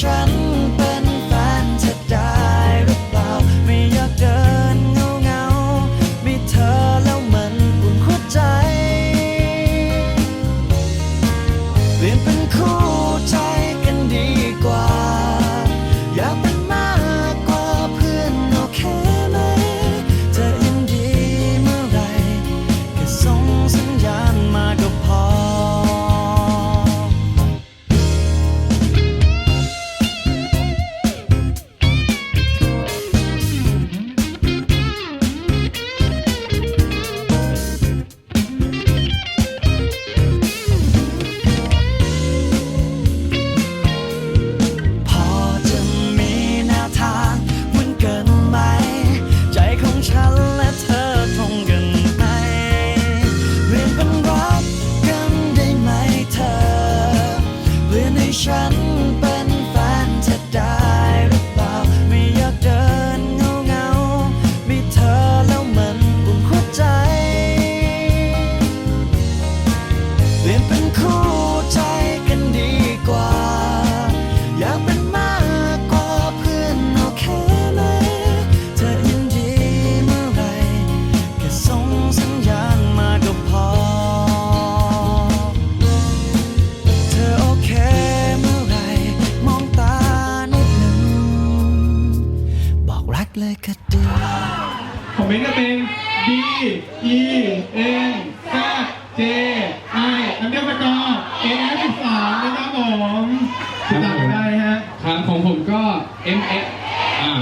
ฉันเป็นแฟนเธอได้หรือเปล่า ไม่อยากเดินเงาเงามีเธอแล้วมันอุ่นหัวใจ เปลี่ยนเป็น ฉันเป็น เลยก็ดีคอมเมนต์กันเป็น B E N ก J I น้ำเดียวประกอบ A F สามนะครับผมติดตามได้ฮะ ครับของผมก็ M X อ่า